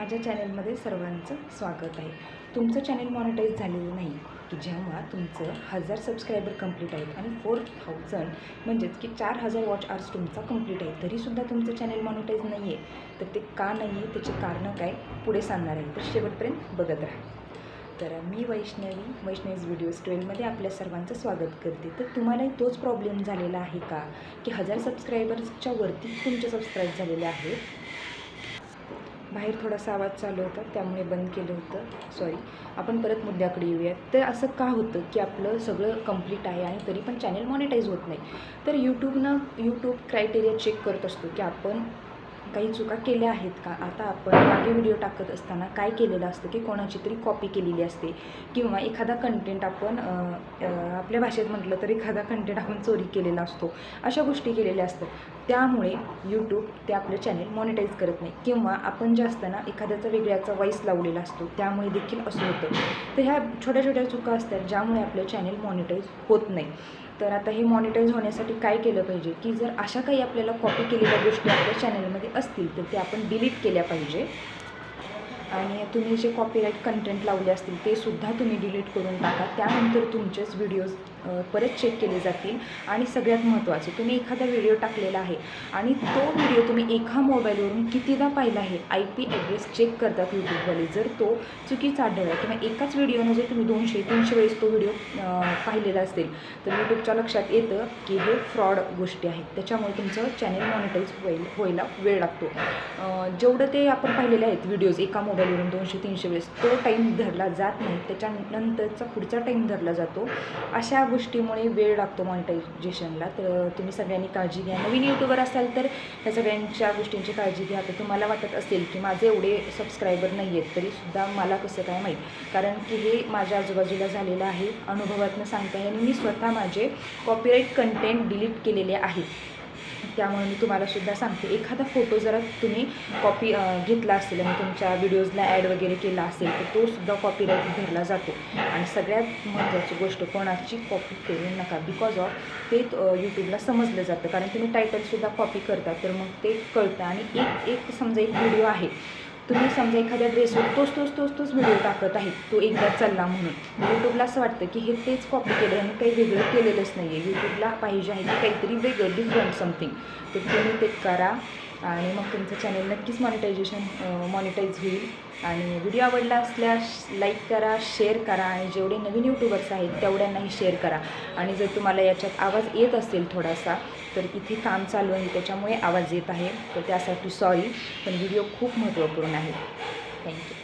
माझ्या चॅनलमध्ये सर्वांचं स्वागत आहे. तुमचं चॅनल मॉनिटाईज झालेलं नाही की जेव्हा तुमचं हजार सबस्क्रायबर कंप्लीट आहेत आणि फोर थाउजंड म्हणजेच की चार हजार वॉच आर्स तुमचा कंप्लीट आहे तरीसुद्धा तुमचं चॅनल मॉनिटाईज नाही आहे तर ते का नाही आहे त्याचे कारणं काय पुढे सांगणार आहे. तर शेवटपर्यंत बघत राहा. तर मी वैष्णवी वैष्णवीज व्हिडिओज ट्वेल्वमध्ये आपल्या सर्वांचं स्वागत करते. तर तुम्हालाही तोच प्रॉब्लेम झालेला आहे का? की हजार सबस्क्रायबर्सच्या वरती तुमचे सबस्क्राईब झालेले आहेत. बाहेर थोडासा आवाज चालू होता त्यामुळे बंद केलं होतं. सॉरी आपण परत मुद्द्याकडे येऊयात. तर असं का होतं की आपलं सगळं कंप्लीट आहे आणि तरी पण चॅनल मॉनिटाईज होत नाही? तर यूट्यूबनं यूट्यूब क्रायटेरिया चेक करत असतो की आपण काही चुका केल्या आहेत का? आता आपण मागे व्हिडिओ टाकत असताना काय केलेलं असतं की कोणाची तरी कॉपी केलेली असते? किंवा एखादा कंटेंट आपण आपल्या भाषेत म्हटलं तर एखादा कंटेंट आपण चोरी केलेला असतो. अशा गोष्टी केलेल्या असतात. त्यामुळे यूट्यूब ते आपलं चॅनेल मॉनिटाईज करत नाही. किंवा आपण जे असताना एखाद्याचा वेगळ्याचा वॉईस लावलेला असतो त्यामुळे देखील असं होतं. तर ह्या छोट्या छोट्या चुका असतात ज्यामुळे आपलं चॅनेल मॉनिटाईज होत नाही. तर आता हे मॉनिटाईज होण्यासाठी काय केलं पाहिजे? की जर अशा काही आपल्याला कॉपी केलेल्या गोष्टी आपल्या चॅनलमध्ये असतील तर ते आपण डिलीट केल्या पाहिजे. आणि तुम्ही जे कॉपीराईट कंटेंट लावले असतील ते सुद्धा तुम्ही डिलीट करून टाका. त्यानंतर तुमचेच व्हिडिओज परत चेक केले जातील. आणि सगळ्यात महत्त्वाचं तुम्ही एखादा व्हिडिओ टाकलेला आहे आणि तो व्हिडिओ तुम्ही एका मोबाईलवरून कितीदा पाहिला आहे आय पी ॲड्रेस चेक करतात यूट्यूबवाले जर तो चुकीचा आढळला किंवा एकाच व्हिडिओनं जर तुम्ही दोनशे तीनशे वेळेस तो व्हिडिओ पाहिलेला असेल तर यूट्यूबच्या लक्षात येतं की हे फ्रॉड गोष्टी आहेत. त्याच्यामुळे तुमचं चॅनल मॉनिटाईज होईल व्हायला वेळ लागतो. जेवढं ते आपण पाहिलेले आहेत व्हिडिओज एका मोबाईल मोबाईलवरून दोनशे तीनशे वेळेस. तो टाईम धरला जात नाही. त्याच्यानंतरचा पुढचा टाईम धरला जातो. अशा गोष्टीमुळे वेळ लागतो मॉनिटायझेशनला तर तुम्ही सगळ्यांनी काळजी घ्या. नवीन यूट्यूबर असाल तर ह्या सगळ्यांच्या गोष्टींची काळजी घ्या. तर तुम्हाला वाटत असेल की माझे एवढे सबस्क्रायबर नाही आहेत तरीसुद्धा मला कसं काय माहीत? कारण की हे माझ्या आजूबाजूला झालेलं आहे. अनुभवातनं सांगता आहे आणि मी स्वतः माझे कॉपीराईट कंटेंट डिलीट केलेले आहेत त्यामुळे मी तुम्हाला सुद्धा सांगते. एखादा फोटो जरा तुम्ही कॉपी घेतला असेल आणि तुमच्या व्हिडिओजला ॲड वगैरे केला असेल तर तो सुद्धा कॉपीराईट धरला जातो. आणि सगळ्यात महत्त्वाची गोष्ट कोणाची कॉपी करू नका. बिकॉज ऑफ ते यूट्यूबला समजलं जातं. कारण तुम्ही टायटलसुद्धा कॉपी करता तर मग ते कळतं. आणि एक एक समजा एक व्हिडिओ आहे तुम्ही समजा एखाद्या ड्रेसवर तोच तोच तोच तोच व्हिडिओ टाकत आहे तो एकदा चालला म्हणून. यूट्यूबला असं वाटतं की हे तेच कॉपी केलं आणि काही वेगळं केलेलंच नाही आहे यूट्यूबला पाहिजे आहे की काहीतरी वेगळं डिफरंट समथिंग तर तुम्ही ते करा. आणि मग तुमचं चॅनल नक्कीच मॉनिटायझेशन मॉनिटाईज होईल. आणि व्हिडिओ आवडला असल्यास लाईक करा शेअर करा आणि जेवढे नवीन यूट्यूबर्स आहेत तेवढ्यांनाही शेअर करा. आणि जर तुम्हाला याच्यात आवाज येत असेल थोडासा तर इथे काम चालू आहे त्याच्यामुळे आवाज येत आहे. तर त्यासाठी सॉरी पण व्हिडिओ खूप महत्त्वपूर्ण आहे. थँक्यू